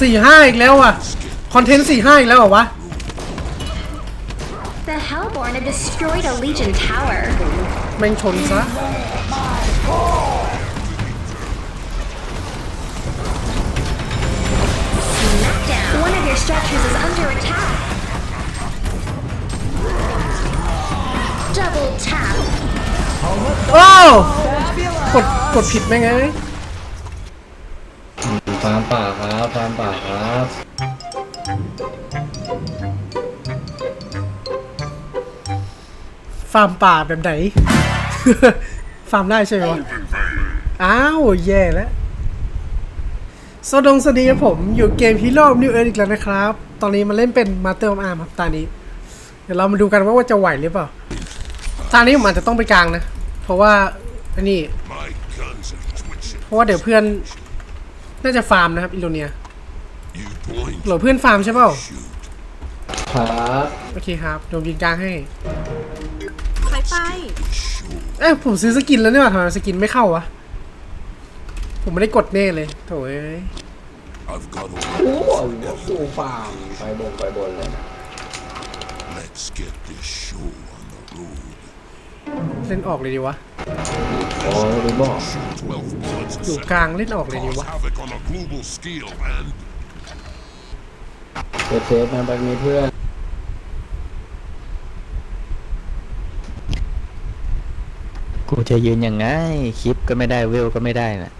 สี่ห้าอีกแล้วอะ คอนเทนต์สี่ห้าอีกแล้วเหรอวะ The Hellborn have destroyed a Legion tower. แม่งชนซะ Smackdown. One of your structures is under attack. Double tap. โอ้าวกด กดผิดไหมไง ฟาร์มป่าครับฟาร์มป่าครับฟาร์มป่าแบบไหน ฟาร์มได้ใช่ไหมวะ อ้าว แย่แล้ว สวัสดีสนีครับผม อยู่เกมฮีโร่นิวเอิร์อีกแล้วนะครับ ตอนนี้มาเล่นเป็นมาเตอร์อาร์มครับตานี้ เดี๋ยวเรามาดูกันว่าจะไหวหรือเปล่าตานี้ผมอาจจะต้องไปกลางนะ เพราะว่าอันนี้ เพราะว่าเดี๋ยวเพื่อน น่าจะฟาร์มนะครับอินโดเนีย You point, เหลือเพื่อนฟาร์มใช่เปล่า shoot. ครับโอเคครับเดี๋ยวผมยิงกลางให้ใครไป Sure. เอ้ยผมซื้อสกินแล้วเนี่ยว่ะทำไมสกินไม่เข้าวะผมไม่ได้กดเน่เลยโถ่เอ้ย I've got a โอ้โห weapon. สู้ฟาร์มไปบนไปบนเลย Let's get เล่นออกเลยดีวะโอ้ยรู้บอก Shoot 12 bullets a อยู่ second. กลางเล่นออกเลยดี Cause วะ havoc on a global scale and เซฟเซฟมันไปมีเพื่อนกูจะยืนยังไง คลิปก็ไม่ได้เวลก็ไม่ได้น่ะ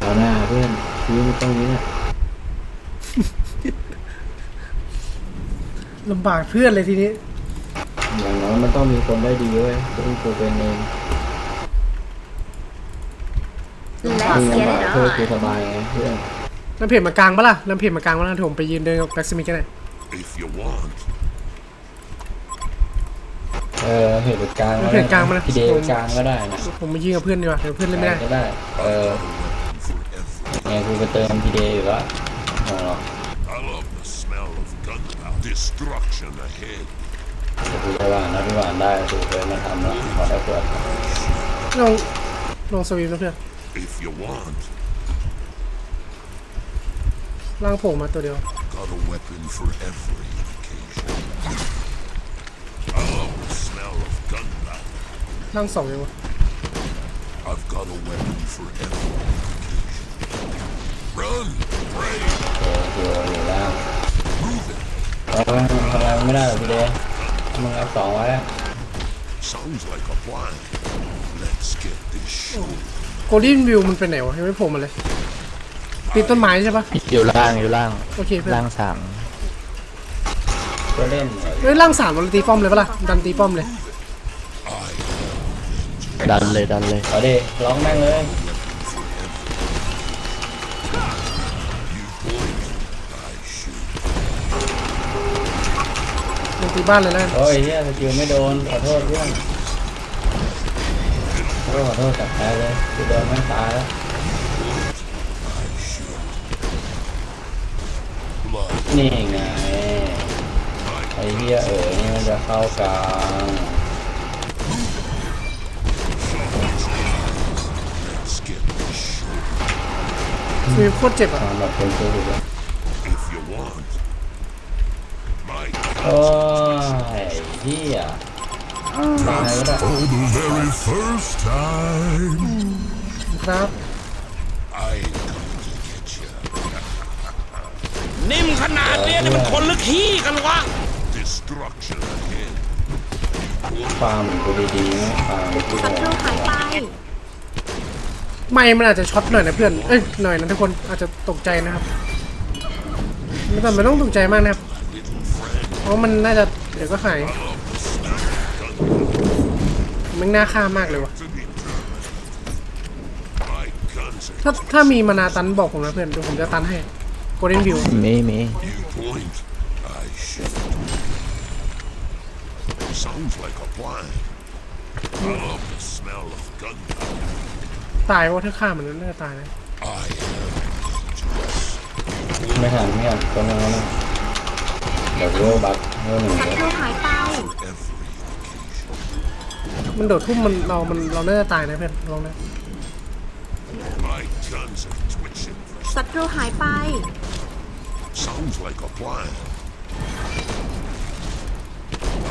เอาหน้าเพื่อนชี้มันตรงนี้นะลำบากเพื่อนเลยทีนี้ อย่างน้อยมันต้องมีคนได้ดีเว้ยต้องกูเป็นเอง Let's มึง get ลำบาก it เพื่อกู on. สบายไงเพื่อนลำเพจมากลางปะล่ะลำเพจมากลางปะล่ะเดี๋ยวผมไปยืนเดินกับแบ็กซิมิกกันหน่อย if you want, เออเหตุกลางเหตุกลางมานะพี่เดย์กลางก็ได้นะผมมายืนกับเพื่อนดีกว่าเดี๋ยวเพื่อนเล่นไม่ได้ ก็ได้ เออ for every. ไงกูไปเติมพี่เดย์อยู่แล้วเอาหรอก I love the smell of gunpowder. Destruction ahead. แต่กูจะหวานนะพี่หวานได้กูเคยมาทำแล้วขอได้เปิดลงลงสวีปนะเพื่อน If you want, ล่างโผล่มาตัวเดียว got a weapon for every occasion. I love the smell of gunpowder. ล่างสองเลยวะ I've got a weapon for every occasion. Run, pray, เออกูอยู่แล้ว move it. เออทำอะไรไม่ได้หรอกพี่เดย์ มึงเอาสองไว้อะ Sounds like a plan. Let's get this show. โกลดินวิวมันเป็นไหนวะยังไม่โผล่มาเลยปีนต้นไม้ใช่ปะอยู่ล่างอยู่ล่าง โอเคเพื่อนล่างสามก็เล่นเลยเฮ้ยล่างสามเราตีป้อมเลยปะล่ะดันตีป้อมเลยดันเลยดันเลยเอาดิร้องแม่งเลย ลงตีบ้านเลยแล้วกันโอ้ยเฮียสกิลไม่โดน ขอโทษเพื่อนก็ขอโทษกลับไปเลยกูโดนแม่งตายแล้ว Blood. นี่ไงไอ้เฮียเอ๋ยนี่มันจะเข้ากลาง Let's get this show. สวีปโคตรเจ็บอะ ทำแบบเป็นตัวอยู่เลย ตายแล้ว For the very first time, ครับ I come to get you. นิ่มขนาดเนี้ยนี่มันคนหรือขี้กันวะ Destruction ahead. ฟาร์มกูดีๆไม่ฟาร์มกูศัตรูหายไป ไม่มันอาจจะช็อตหน่อยนะเพื่อน เอ้ยหน่อยนะทุกคนอาจจะตกใจนะครับไม่ต้องไม่ต้องตกใจมากนะครับ เพราะมันน่าจะเดี๋ยวก็หาย มันน่าฆ่ามากเลยวะ To be determined. My guns are ถ้าถ้ามีมานาตันบอกผมนะเพื่อนเดี๋ยวผมจะตันให้โกลเด้นวิวมีมี you point. I shoot. Sounds like a plan. I love the smell of gunpowder. ตายว่าถ้าฆ่ามันน่าจะตายนะ I am dangerous. ไม่ทันไม่ทันตัวนึงแล้วนะเดี๋ยวกูบักเรื่องหนึ่งศัเลยตรูหายไป Every occasion. มันโดดทุ่มมันเรา มันเราน่าจะตายนะเพื่อนลองนะ My guns are twitching for ศัตรูหายไป Sounds like a plan.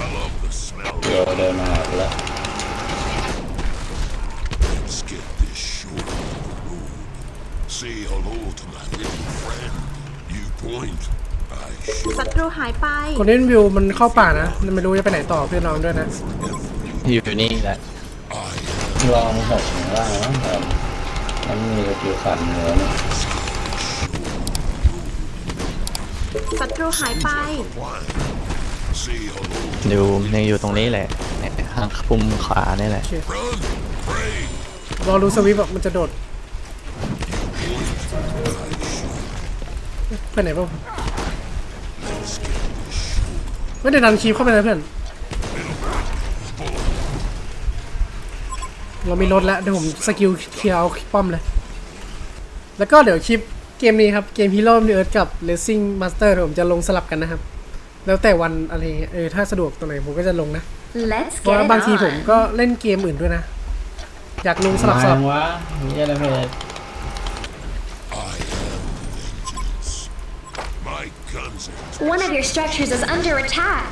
I love the smell. เดี๋ยวเดินมาหากูแล้ว Let's get this show on the road. Say hello to my little friend. You point, I shoot. ศัตรูหายไป คนเล่นวิวมันเข้าป่านะมันไม่รู้จะไปไหนต่อเพื่อนน้องด้วยนะ อยู่นี่แหละลองหกข้างล่างนะครับมันมีสกิลขันเนื้อเนี่ยศัตรูหายไป Plan. Say hello. อยู่ยังอยู่ตรงนี้แหละเนี่ยข้างปุ่มขวานี่แหละ Run, pray. รอรู้สวิปต์อะมันจะโดดเพื่อนไหนบ้างไม่ได้ดันคีบเข้าไปนะเพื่อน เรามีรถแล้วเดี๋ยวผมสกิลเคลียร์เอาป้อมเลย แล้วก็เดี๋ยวคลิปเกมนี้ครับ เกม Hero of the Earth กับ Racing Master เดี๋ยวผมจะลงสลับกันนะครับ แล้วแต่วันอะไรเงี้ยเออถ้าสะดวกตรงไหนผมก็จะลงนะ Let's เพราะ get ว่า it บางทีผม on. ก็เล่นเกมอื่นด้วยนะ อยากลงสลับสลับมาวะมีอะไรเพจ I am vengeance. My guns are One of your structures is under attack.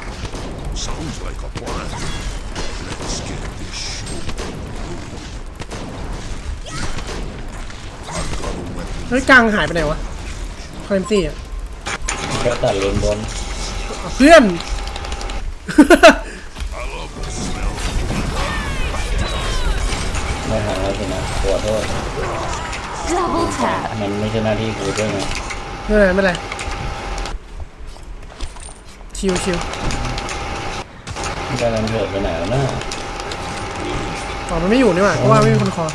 Sounds like a plan. เฮ้ยกลางหายไปไหนวะคอมตี้อะก็ตัดเลนบนเพื่อน I love the smell. ไม่หาแล้วสินะขอโทษ Double tap. มันไม่ใช่หน้าที่กูด้วยไงไม่เป็นไรไม่เป็นไรชิวชิวการนันเถิดไปไหนแล้วนะอ๋อมันไม่อยู่นี่หว่าเพราะว่าไม่มีคนคอ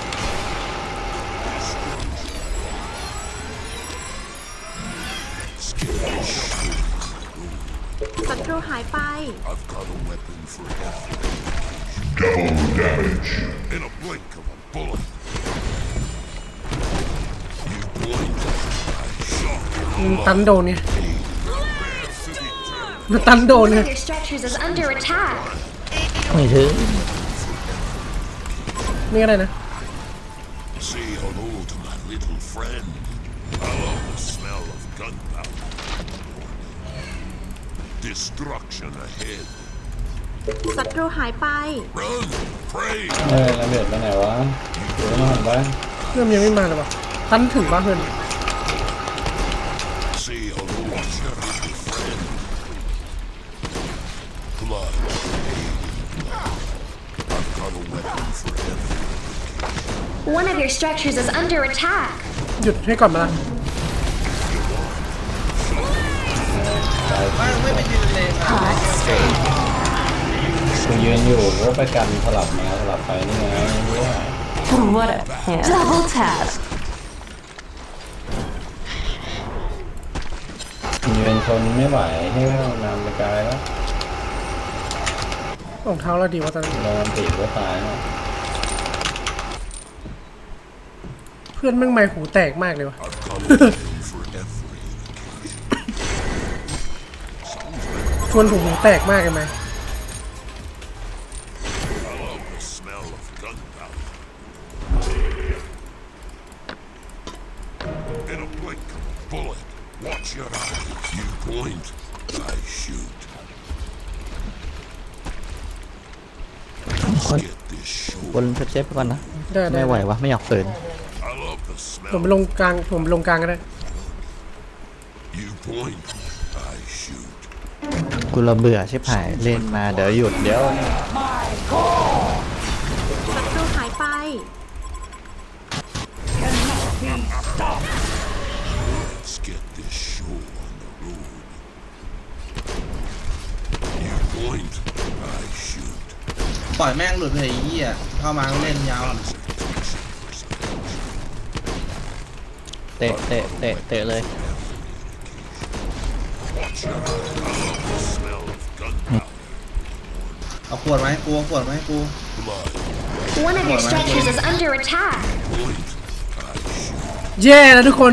หายไป I've got a weapon for every Double damage. In a blink of a bullet. You point, I shot. มันตันโดนไง City turn. มันตันโดน One ไง of your structures is under attack. ไม่ถึง นี่ก็ได้นะ Destruction ahead. ศัตรูหายไป Run, pray. เออระเบิดไปไหนวะดูมาหันไป เพื่อนยังไม่มาเลยวะตันถึงป่ะเพื่อน Say hello to your little friend. Blood. I've got a weapon for every One of your structures is under attack. หยุดให้ก่อนมาละ กูยืนอยู่ก็ไปกันสลับมาสลับไปนี่ไงเนี่ย Double tap. ยืนชนไม่ไหวให้เรานำไปไกลแล้วรองเท้าเราดีวะตอนนี้โดนตีก็ตายนะเพื่อนแม่งไม่หูแตกมากเลยวะ ชวนผมหูแตกมากเลยไหม I love the smell of gunpowder. In a blink of a bullet, watch your eyes. You point, I shoot. คน Get this show. บนเซฟๆไปก่อนนะ ได้ได้ไม่ไหววะไม่อยากฝืน I love the ผม smell. ไปลงกลางผมลงกลางก็ได้ กูระเบื่อชิบหายเล่นมาเดี๋ยวหยุดเดี๋ยวศัตรูหายไป Let's get this show on the road. You point, I shoot. ปล่อยแม่งหลุดเลยไอ้เหี้ยเข้ามาก็เล่นยาว เตะเตะเตะเตะเลย Smell of gunpowder. เอาขวดมาให้กูเอาขวดมาให้กู Blood. One of your structures is under attack. Point, I shoot. แย่แล้วทุกคน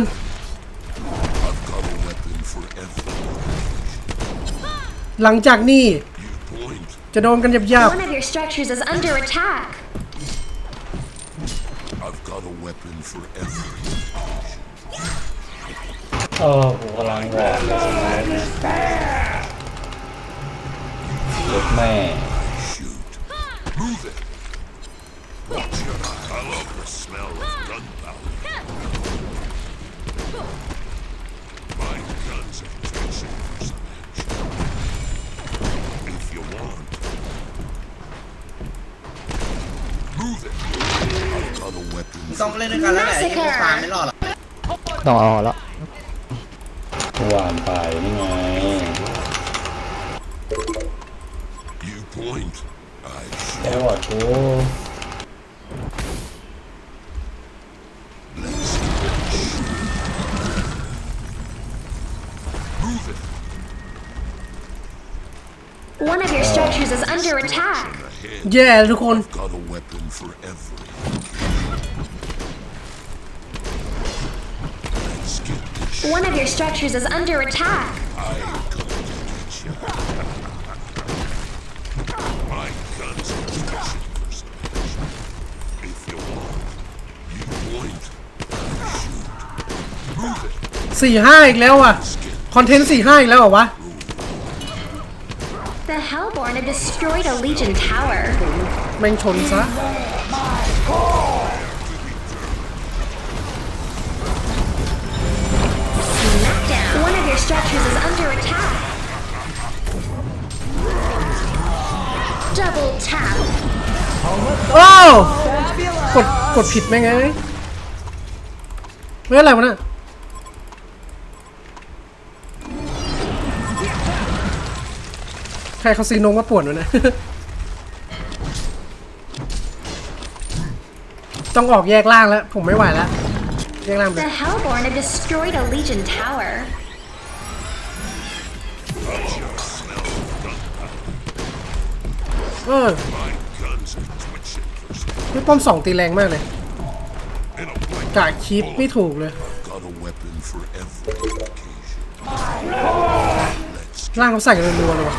I've got a weapon for every หลังจากนี้ You point, จะโดนกันยับ One of your structures is under attack. I've got a weapon for every เออกูกำลังวอร์ดเลยสมัยเนี่ยรถแม่ Shoot. Move it. Watch your I love the smell of gunpowder. My guns are twitching for some action. If you want. Move it. I've got a weapon มึงต้องเล่นด้วยกันแล้วแหละที่กูฟาร์มไม่รอดหรอก ต้องเอาแล้ว หวานไปนี่ไง You point. I แค่วอร์ดกู move it. One of your structures is under attack. Ahead. แย่ทุกคน Got a weapon for every. Let's get this One of your structures is under attack. I come สี่ห้าอีกแล้วอะ Let's get คอนเทนต์สี่ห้าอีกแล้วเหรอวะ The Hellborn have destroyed a Legion tower. แม่งชนซะ Smackdown. One of your structures is under attack. Double tap. โอ้วกดกดผิดไหมไงเฮ้ยอะไรวะน่ะ ใครเขาซีนงว่าปวดวะนะ ต้องออกแยกล่างแล้ว ผมไม่ไหวแล้ว แยกล่างไป The Hellborn have destroyed a Legion tower. เออ my guns are twitching for some นี่ป้อมสองตีแรงมากเลย in a blank. กะคลิปไม่ถูกเลย Got a weapon for every occasion. Let's ล่างเขาใส่กันรัวๆเลยวะ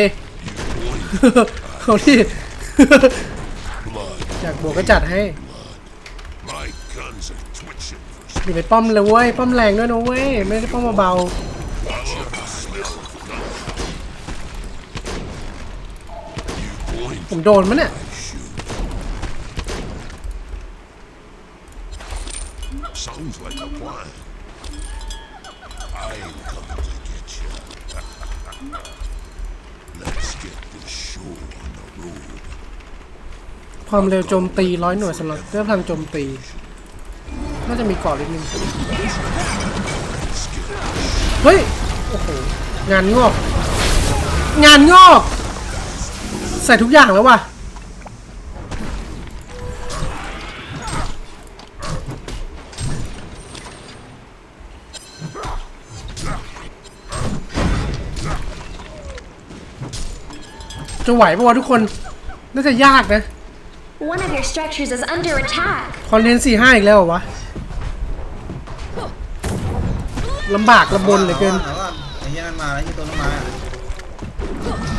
ดิ เอาดิ อยากบวกก็จัดให้ My guns are twitching for อยู่ในป้อมเลยเว้ย ป้อมแรงด้วยนะเว้ย ไม่ได้ป้อมเบาๆผมโดนมั้ยเนี่ย ความเร็วโจมตีร้อยหน่วยสำหรับเรื่องพลังโจมตี น่าจะมีกาะนิดนึงเฮ้ย โอ้โห งานงอก งานงอก ใส่ทุกอย่างแล้วว่ะจะไหวปะวะทุกคน น่าจะยากนะ One of your structures is under attack. คอนเทนต์สี่ห้าอีกแล้วเหรอวะลำบากลำบนเหลือเกินดี๋ยวก่อนไอ้เหี้ยนั่นมาแล้วที่ตัวนั้นมา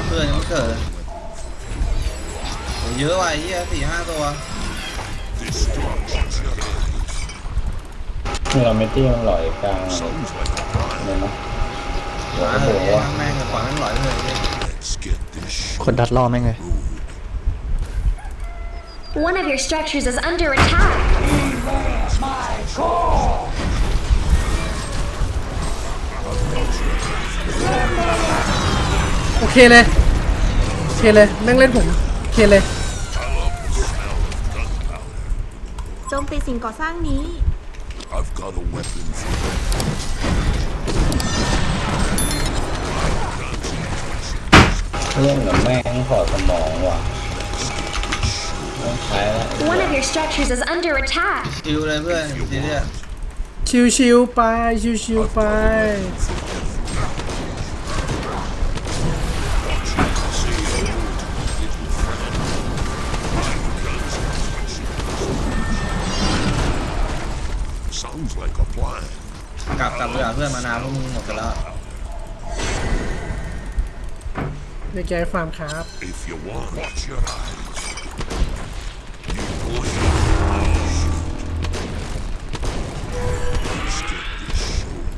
เพื่อนยังไม่เกิดเลยโหเยอะว่ะไอ้เหี้ยสี่ห้าตัว Destruction's ahead. นี่เราเมตี้มันหลอยกลาง Sounds like a plan. เลยนะเดี๋ยวมาก็เถโบอะกไอ้ว่าแม่งกับฝังนั่งหลอยเลยไอ้เหี้ย Let's get this show คนดัดล่อแม่งเลย One of your structures is under attack. โอเคเลยโอเคเลยนั่งเล่นผมโอเคเลย โจมตีสิ่งก่อสร้างนี้ I've got a weapon for เล่นกับแม่งขอสมองว่ะ ต้องใช้แล้ว One of your structures is under attack. ชิวเลยเพื่อนทีเนี้ยชิวๆไปชิวๆไป One Sounds like a plan. กลับกลับไปหาเพื่อนมานานพวกมึงหมดไปแล้วเรียกแกให้ฟาร์มครับ If you want, watch your eyes.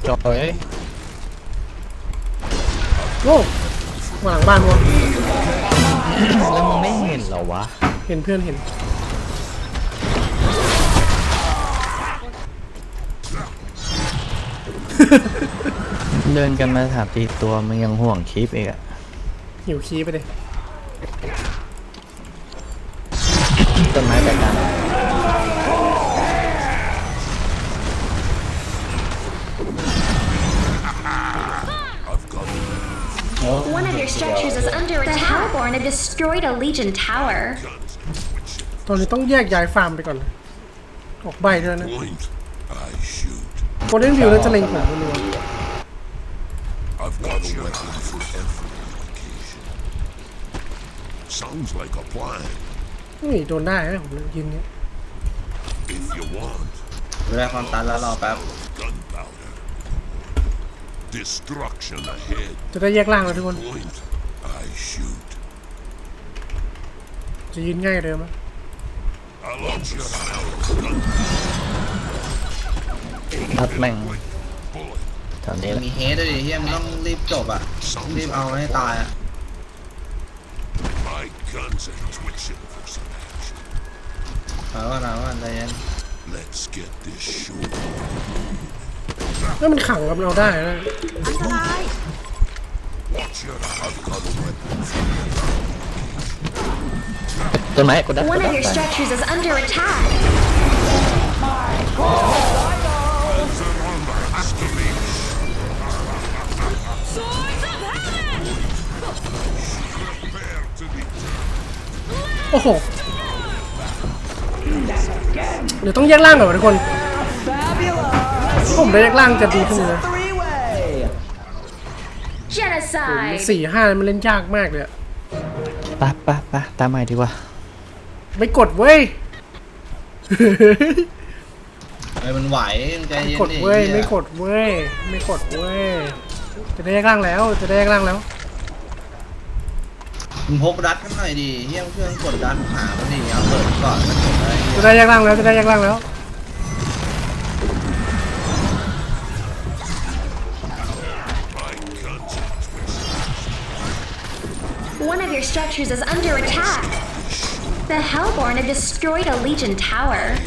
จอยโว้มาหลังบ้านวะแล้วมึงไม่เห็นเหรอวะ เห็นเพื่อนเห็น เดินกันมาถามตีตัวมึงยังห่วงคลิปอีกอะหิวคีย์ไปเลย Hellborn have destroyed a Legion tower. Guns twitching. ตอนนี้ต้องแยกย้ายฟาร์มไปก่อนนะออกใบด้วยนะ Point. I shoot. โกลเด้นวิวแล้วจะเล็งผมไม่รู้ I've got a weapon for every occasion. Sounds like a plan. นี่โดนได้ไหมผมยิงเนี้ย If you want, ดูแลความตันแล้วรอแป๊บ gunpowder. Destruction ahead. จะได้แยกล่างแล้วทุกคน Point. I shoot. จะยืนง่ายเดิมไหม I'll launch your arrow. พัดแม่ง Bullet. แถวนี้แหละมีเฮดด้วยดิเฮียมึงต้องรีบจบอะรีบเอาให้ตายอะ My guns are twitching for some action. เอาว่าเอาว่าใจเย็น Let's get this show. แล้วมันขังกับเราได้นะอันตราย Watch your I've got a weapon for ต้นไม้กดดันก One ดดั of น your ไป structures is under attack. Prepare to be โอ้โห เดี๋ยวต้องแยกล่างก่อนวะทุกคนถ้าผมได้แยกล่างจะดีขึ้นเลยนะ Genocide. สี่ห้ามันเล่นยากมากเลยอะไปไปไปตามใหม่ดีกว่า ไม่กดเว้ย ไอ้มันไหวมึงใจไม่เย็นกดดิเว้ยหี้ไม่กดเว้ย ไม่กดเว้ย จะได้แยกล่างแล้ว จะได้แยกล่างแล้ว มึงพกรัดกันหน่อยดิเฮียเพื่อนกดดันหามันดิเอาเปิดก่อนมันกดได้จะได้แยกล่างแล้ว จะได้แยกล่างแล้ว Structures is under attack. The Hellborn have destroyed a Legion tower.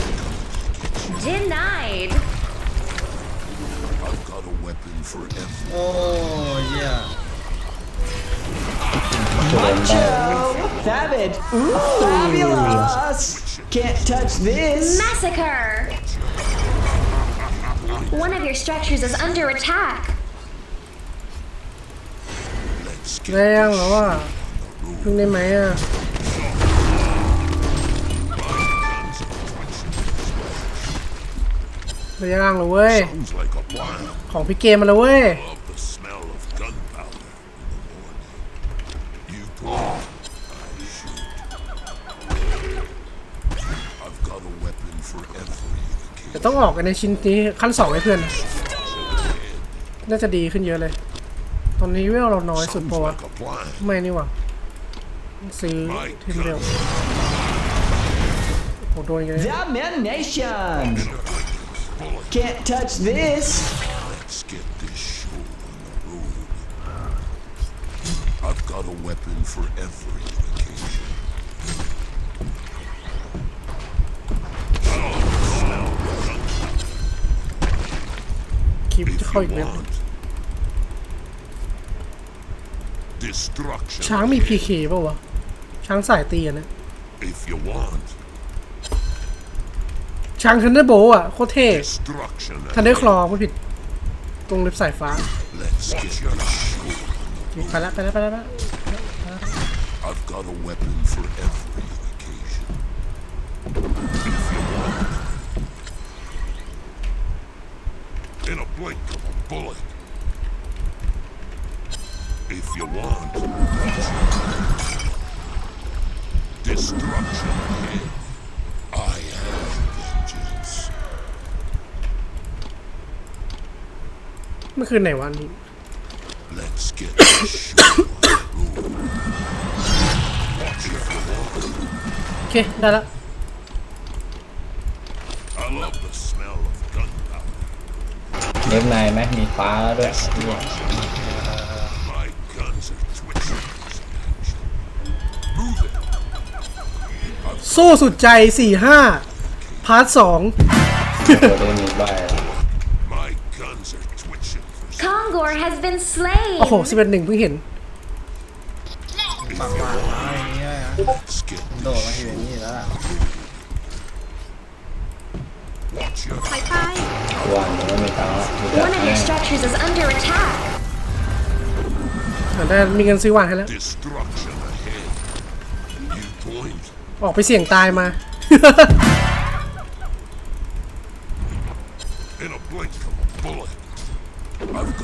Denied. I've got a weapon for everyone. Oh, yeah. Macho! Savage! Ooh, fabulous! Can't touch this! Massacre! One of your structures is under attack. Let's get พึ่งได้ไหมอะระยะล่างเรยเว้ย ของพี่เกมมาแล้วเว้ย จะต้องออกกันในชิ้นนี้ขั้นสองไห้เพื่อน น่าจะดีขึ้นเยอะเลย ตอนนี้เวลเราน้อยสุดปะวะไม่นี่หว่า ซื้อทีมเร็วโอ้โหโดนยังไง Domination! Can't touch this! Let's get this show on the road. I've got a weapon for every occasion. คลิป If จะเข้า you อีกแล้ว want. Destruction. ช้างมี ahead. พีเคป่าวะ ช้างสายตีอะนะ If you want. ช้างทันเดอร์โบอะ โคตรเท่ Destruction. ทันเดอร์ ahead. คลอไม่ผิด ตรงเล็บสายฟ้า Let's get your show. ไปแล้วไปแล้วไปแล้วไปแล้ว I've got a weapon for every มันคือไหนวะนี่ Let's get this show on the road. Watch your walk. โอเค ได้ละ I love the smell of gunpowder. เล็บในไหมมีฟ้าแล้วด้วยเหี้ย My guns are twitching. Move it. สู้สุดใจสี่ห้าพาร์ทสองตัวได้มีใบ My guns are twitching for Kongor has been slain. โอ้โหสิบเอ็ดหนึ่งเพิ่งเห็น ปากหวานมาอย่างเงี้ยนะ Let's get โดดมาที่แบบนี้แล้วล่ะ watch your ไปไป วันมันไม่มีตังค์ละมีแต่ One of แม่ your ง structures is under attack. อะได้มีเงินซื้อหวานให้แล้ว destruction ahead. You point. ออกไปเสี่ยงตายมา I've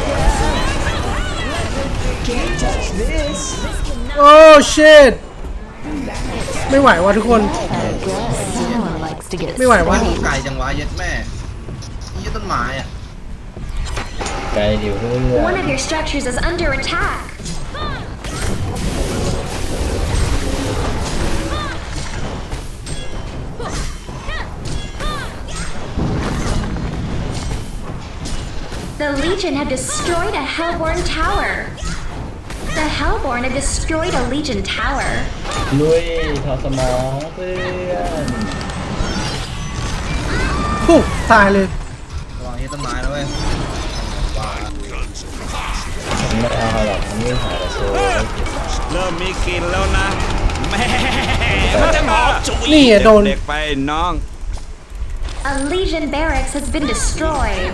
Can't touch this. โอ้ชิตไม่ไหวว่ะทุกคน ไม่ไหววะ ไก่จังหวะเย็ดแม่ยี่ต้นไม้อ่ะ ไกลเดียวเพื่อน One of your structures is under attack. The Legion have destroyed a Hellborn tower. The Hellborn have destroyed a Legion tower. ลุยถอดสมองเพื่อนปุ๊บตายเลยระวังยี่ต้นไม้นะเว้ยมันไม่เอาหรอกมันไม่หาแต่โชว์ได้กินเริ่มมีกลินแล้วนะแหม่มันจะหอมฉุยนี่ไงโดน เด็กๆไปน้อง A Legion barracks has been destroyed.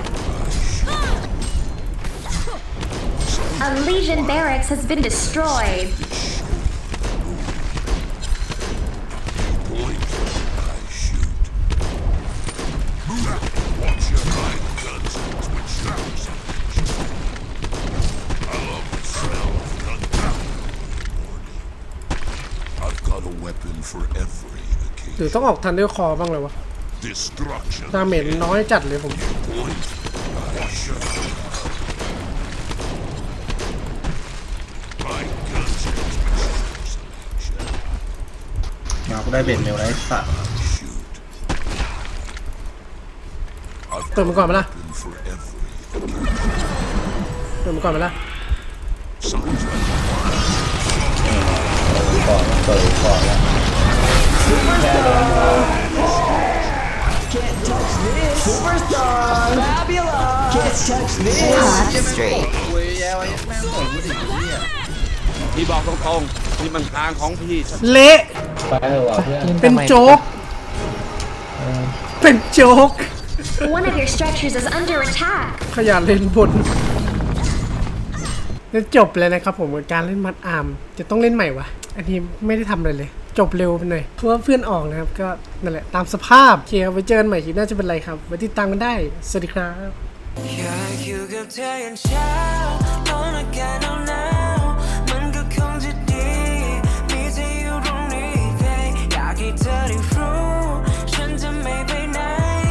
A Legion barracks has been destroyed. Point. I shoot. Move. Watch your my guns and twitch yours. I love the smell of gunpowder. I've got a weapon for every หรือ occasion. ต้องออกทันด้วยคอบ้างเลยวะ Destruction. ดาเมจน้อยจัดเลยผม กูได้เบ็ดเมลแล้วไอ้สัตว์ Shoot. I've เติมมันก่อนไหมล่ะ weapon for every เติมมันก่อนไหมล่ะ sounds like ก่อนเปิดก่อนแล้ว Can't touch this. Superstar. Fabulous. Can't touch this. โอ้ยแย่วะเย็ดแม่งต่อยกูดิไอ้เหี้ยพี่บอกตรงๆนี่มันทางของพี่ เละ เป็นโจ๊ก เป็นโจ๊ก One of your structures is under attack ขยันเล่นบนแล้วจบเลยนะครับผมการเล่นมัดอาร์มจะต้องเล่นใหม่วะอันนี้ไม่ได้ทำอะไรเลย จบเร็วไปหน่อยเพื่อเพื่อนออกนะครับ ก็นั่นแหละตามสภาพเคคไปเจอกันใหม่คิปน่าจะเป็นไรครับไว้ติดตามกันได้ สวัสดีครับ อยาก dirty